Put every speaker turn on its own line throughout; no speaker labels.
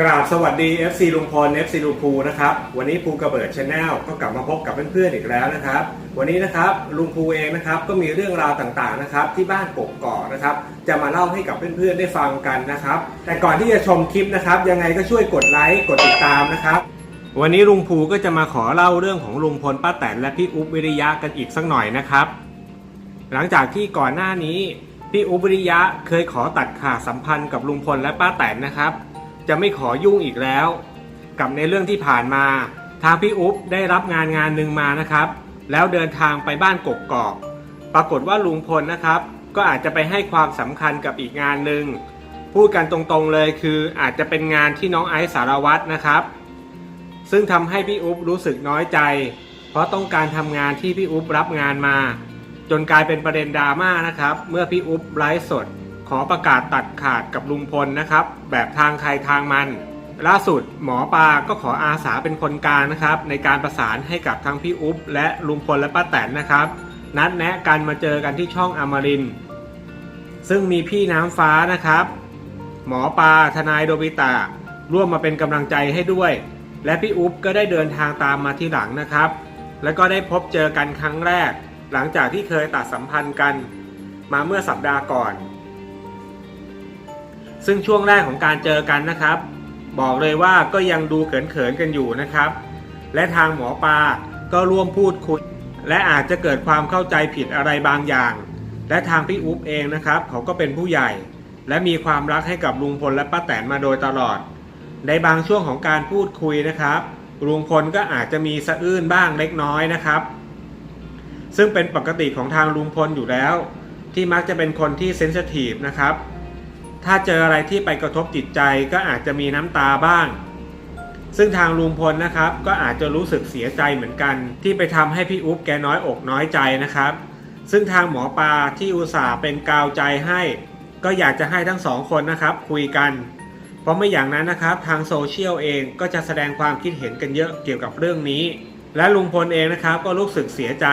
กราบสวัสดี FC ลุงพล FC ลุงภูนะครับ วันนี้ภูกระเบิดชาแนลก็กลับมาพบกับเพื่อนๆอีกแล้วนะครับ วันนี้นะครับลุงภูเองนะครับก็มีเรื่องราวต่างๆนะครับที่บ้านกกอกนะครับจะมาเล่าให้กับเพื่อนๆได้ฟังกันนะครับ แต่ก่อนที่จะชมคลิปนะครับ ยังไงก็ช่วยกดไลค์กดติดตามนะครับ วันนี้ลุงภูก็จะมาขอเล่าเรื่องของลุงพลป้าแตนและพี่อุ๊บวิริยะกันอีกสักหน่อยนะครับ หลังจากที่ก่อนหน้านี้พี่อุ๊บวิริยะเคยขอตัดขาดสัมพันธ์กับลุงพลและป้าแตนนะครับ จะไม่ขอยุ่งอีกแล้ว กับในเรื่องที่ผ่านมา ทางพี่อุ๊บได้รับงานงานหนึ่งมานะครับ แล้วเดินทางไปบ้านกกกอก ปรากฏว่าลุงพลนะครับ ก็อาจจะไปให้ความสำคัญกับอีกงานหนึ่งพูดกันตรงๆเลยคืออาจจะเป็นงานที่น้องไอซ์สารวัตรนะครับ ซึ่งทำให้พี่อุ๊บรู้สึกน้อยใจ เพราะต้องการทำงานที่พี่อุ๊บรับงานมา จนกลายเป็นประเด็นดราม่านะครับ เมื่อพี่อุ๊บไลฟ์สด ขอประกาศตัดขาดกับลุงพลนะครับ แบบทางใครทางมัน ล่าสุดหมอปลาก็ขออาสาเป็นคนกลางนะครับ ในการประสานให้กับทั้งพี่อุ๊บและลุงพลและป้าแตนนะครับ นัดแนะกันมาเจอกันที่ช่องอมรินซึ่งมีพี่น้ำฟ้านะครับ หมอปลาทนายโดบิตะร่วมมาเป็นกำลังใจให้ด้วย และพี่อุ๊บก็ได้เดินทางตามมาที่หลังนะครับ แล้วก็ได้พบเจอกันครั้งแรก หลังจากที่เคยตัดสัมพันธ์กัน มาเมื่อสัปดาห์ก่อน ซึ่งช่วงแรกของการเจอกันนะครับ บอกเลยว่าก็ยังดูเขินๆกันอยู่นะครับ และทางหมอปลาก็ร่วมพูดคุย และอาจจะเกิดความเข้าใจผิดอะไรบางอย่าง และทางพี่อุ๊บเองนะครับเขาก็เป็นผู้ใหญ่ และมีความรักให้กับลุงพลและป้าแตนมาโดยตลอด ในบางช่วงของการพูดคุยนะครับลุงพลก็อาจจะมีสะอื้นบ้างเล็กน้อยนะครับ ซึ่งเป็นปกติของทางลุงพลอยู่แล้ว ที่มักจะเป็นคนที่เซนซิทีฟนะครับ ถ้าเจออะไรที่ไปกระทบจิตใจก็อาจจะมีน้ำตาบ้าง ซึ่งทางลุงพลนะครับ ก็อาจจะรู้สึกเสียใจเหมือนกัน ที่ไปทำให้พี่อุ๊บแกน้อยอกน้อยใจนะครับ ซึ่งทางหมอปลาที่อุตส่าห์เป็นกาวใจให้ ก็อยากจะให้ทั้งสองคนนะครับ คุยกัน เพราะไม่อย่างนั้นนะครับ ทางโซเชียลเองก็จะแสดงความคิดเห็นกันเยอะเกี่ยวกับเรื่องนี้ และลุงพลเองนะครับ ก็รู้สึกเสียใจ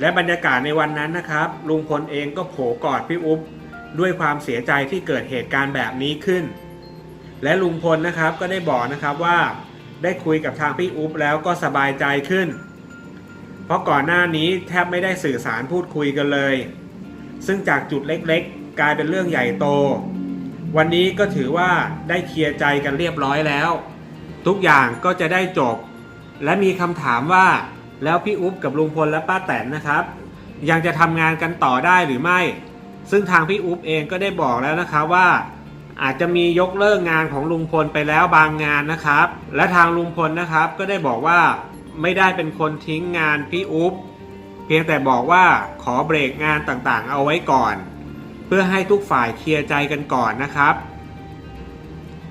และบรรยากาศในวันนั้นนะครับ ลุงพลเองก็โผกอดพี่อุ๊บ ด้วยความเสียใจที่เกิดเหตุการณ์แบบนี้ขึ้น และลุงพลนะครับก็ได้บอกนะครับว่า ได้คุยกับทางพี่อุ๊บแล้วก็สบายใจขึ้น เพราะก่อนหน้านี้แทบไม่ได้สื่อสารพูดคุยกันเลย ซึ่งจากจุดเล็กๆ กลายเป็นเรื่องใหญ่โต วันนี้ก็ถือว่าได้เคลียร์ใจกันเรียบร้อยแล้ว ทุกอย่างก็จะได้จบ และมีคำถามว่าแล้วพี่อุ๊บกับลุงพลและป้าแตนนะครับ ยังจะทำงานกันต่อได้หรือไม่ ซึ่งทางพี่อุ๊บเองก็ได้บอกแล้วนะครับว่าอาจจะมียกเลิกงานของลุงพลไปแล้วบางงานนะครับ และทางลุงพลนะครับก็ได้บอกว่าไม่ได้เป็นคนทิ้งงานพี่อุ๊บเพียงแต่บอกว่าขอเบรกงานต่างๆ เอาไว้ก่อน เพื่อให้ทุกฝ่ายเคลียร์ใจกันก่อนนะครับ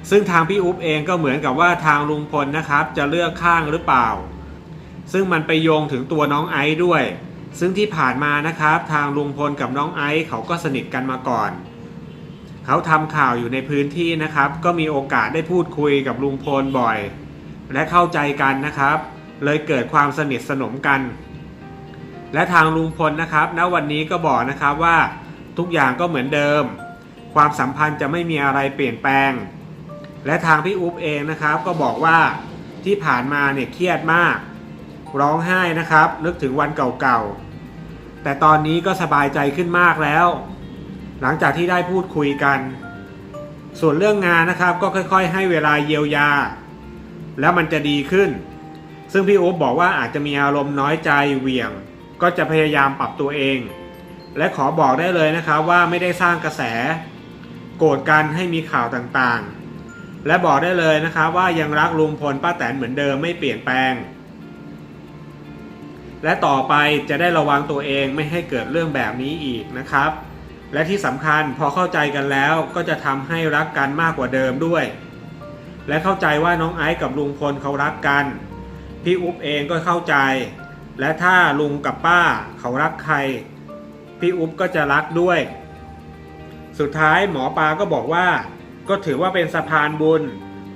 ซึ่งทางพี่อุ๊บเองก็เหมือนกับว่าทางลุงพลนะครับ จะเลือกข้างหรือเปล่า ซึ่งมันไปโยงถึงตัวน้องไอซ์ด้วย ซึ่งที่ผ่านมานะครับ ทางลุงพลกับน้องไอซ์เขาก็สนิทกันมาก่อน เขาทำข่าวอยู่ในพื้นที่นะครับ ก็มีโอกาสได้พูดคุยกับลุงพลบ่อย และเข้าใจกันนะครับ เลยเกิดความสนิทสนมกัน และทางลุงพลนะครับณวันนี้ก็บอกนะครับว่าทุกอย่างก็เหมือนเดิม ความสัมพันธ์จะไม่มีอะไรเปลี่ยนแปลง และทางพี่อุ๊บเองนะครับ ก็บอกว่าที่ผ่านมาเนี่ยเครียดมาก ร้องไห้นะครับ นึกถึงวันเก่าๆ แต่ตอนนี้ก็สบายใจขึ้นมากแล้ว หลังจากที่ได้พูดคุยกัน ส่วนเรื่องงานนะครับก็ค่อยๆ ให้เวลาเยียวยา แล้วมันจะดีขึ้น ซึ่งพี่อุ๊บบอกว่าอาจจะมีอารมณ์น้อยใจเหวี่ยง ก็จะพยายามปรับตัวเอง และขอบอกได้เลยนะครับว่าไม่ได้สร้างกระแส โกรธกันให้มีข่าวต่างๆ และบอกได้เลยนะครับว่ายังรักลุงพลป้าแตนเหมือนเดิมไม่เปลี่ยนแปลง และต่อไปจะได้ระวังตัวเองไม่ให้เกิดเรื่องแบบนี้อีกนะครับ และที่สำคัญพอเข้าใจกันแล้วก็จะทำให้รักกันมากกว่าเดิมด้วย และเข้าใจว่าน้องไอซ์กับลุงพลเขารักกัน พี่อุ๊บเองก็เข้าใจ และถ้าลุงกับป้าเขารักใคร พี่อุ๊บก็จะรักด้วย สุดท้ายหมอปลาก็บอกว่า ก็ถือว่าเป็นสะพานบุญ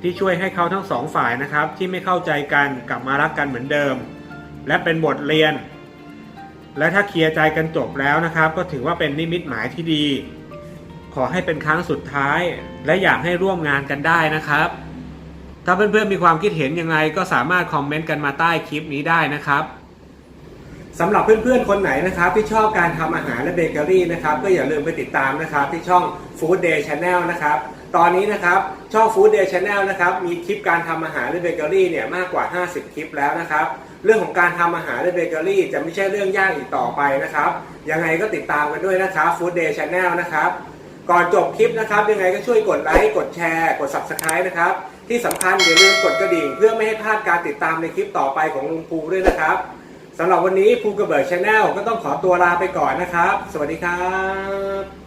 ที่ช่วยให้เขาทั้งสองฝ่ายนะครับ ที่ไม่เข้าใจกันกลับมารักกันเหมือนเดิม และเป็นบทเรียน และถ้าเคลียร์ใจกันจบแล้วนะครับ ก็ถือว่าเป็นนิมิตหมายที่ดี ขอให้เป็นครั้งสุดท้าย และอยากให้ร่วมงานกันได้นะครับ ถ้าเพื่อนๆมีความคิดเห็นยังไงก็สามารถคอมเมนต์กันมาใต้คลิปนี้ได้นะครับสำหรับเพื่อนๆ คนไหนนะครับที่ชอบการทำอาหารและเบเกอรี่นะครับก็อย่าลืมไปติดตามนะครับที่ช่อง Food Day Channel นะครับตอนนี้นะครับช่อง Food Day Channel นะครับมีคลิปการทำอาหารและเบเกอรี่เนี่ยมากกว่า 50 คลิปแล้วนะครับ เรื่องของการทำอาหารและเบเกอรี่ จะไม่ใช่เรื่องยากอีกต่อไปนะครับ ยังไงก็ติดตามกันด้วยนะครับ Food Day Channel นะครับก่อนจบคลิปนะครับ ยังไงก็ช่วยกดไลค์กดแชร์กด Subscribe นะครับ ที่สำคัญอย่าลืมกดกระดิ่ง เพื่อไม่ให้พลาดการติดตามในคลิปต่อไปของลุงภูด้วยนะครับสำหรับวันนี้ภูกระเบิดชาแนลก็ต้องขอตัวลาไปก่อนนะครับ สวัสดีครับ